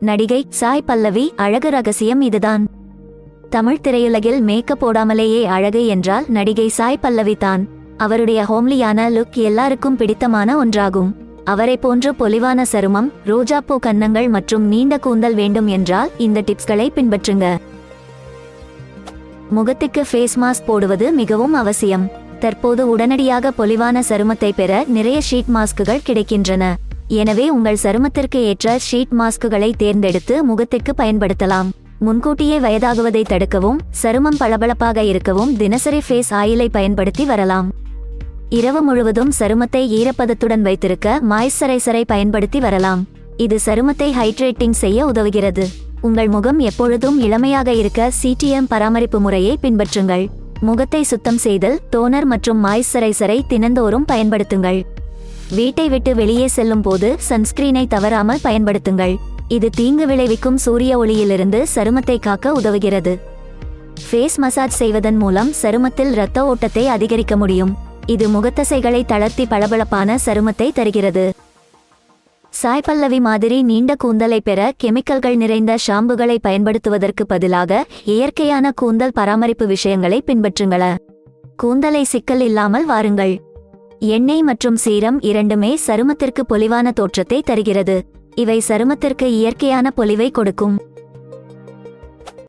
நடிகை சாய் பல்லவி அழகு ரகசியம் இதுதான். தமிழ் திரையுலகில் மேக்கப் போடாமலேயே அழகு என்றால் நடிகை சாய் பல்லவி தான். அவருடைய ஹோம்லியான லுக் எல்லாருக்கும் பிடித்தமான ஒன்றாகும். அவரை போன்ற பொலிவான சருமம் ரோஜாப்பூ கன்னங்கள் மற்றும் நீண்ட கூந்தல் வேண்டும் என்றால் இந்த டிப்ஸ்களை பின்பற்றுங்க. முகத்துக்கு ஃபேஸ் மாஸ்க் போடுவது மிகவும் அவசியம். தற்போது உடனடியாக பொலிவான சருமத்தை பெற நிறைய ஷீட் மாஸ்குகள் கிடைக்கின்றன. எனவே உங்கள் சருமத்திற்கு ஏற்ற ஷீட் மாஸ்குகளை தேர்ந்தெடுத்து முகத்திற்கு பயன்படுத்தலாம். முன்கூட்டியே வயதாகுவதை தடுக்கவும் சருமம் பளபளப்பாக இருக்கவும் தினசரி ஃபேஸ் ஆயிலை பயன்படுத்தி வரலாம். இரவு முழுவதும் சருமத்தை ஈரப்பதத்துடன் வைத்திருக்க மாய்ஸ்சரைசரை பயன்படுத்தி வரலாம். இது சருமத்தை ஹைட்ரேட்டிங் செய்ய உதவுகிறது. உங்கள் முகம் எப்பொழுதும் இளமையாக இருக்க சிடிஎம் பராமரிப்பு முறையை பின்பற்றுங்கள். முகத்தை சுத்தம் செய்தல் டோனர் மற்றும் மாய்ஸ்சரைசரை தினந்தோறும் பயன்படுத்துங்கள். வீட்டை விட்டு வெளியே செல்லும் போது சன்ஸ்கிரீனை தவறாமல் பயன்படுத்துங்கள். இது தீங்கு விளைவிக்கும் சூரிய ஒளியிலிருந்து சருமத்தை காக்க உதவுகிறது. ஃபேஸ் மசாஜ் செய்வதன் மூலம் சருமத்தில் இரத்த ஓட்டத்தை அதிகரிக்க முடியும். இது முகத்தசைகளை தளர்த்தி பளபளப்பான சருமத்தை தருகிறது. சாய் பல்லவி மாதிரி நீண்ட கூந்தலை பெற கெமிக்கல்கள் நிறைந்த ஷாம்புகளை பயன்படுத்துவதற்கு பதிலாக இயற்கையான கூந்தல் பராமரிப்பு விஷயங்களை பின்பற்றுங்கள. கூந்தலை சிக்கல் இல்லாமல் வாருங்கள். எண்ணெய் மற்றும் சீரம் இரண்டுமே சருமத்திற்கு பொலிவான தோற்றத்தை தருகிறது. இவை சருமத்திற்கு இயற்கையான பொலிவை கொடுக்கும்.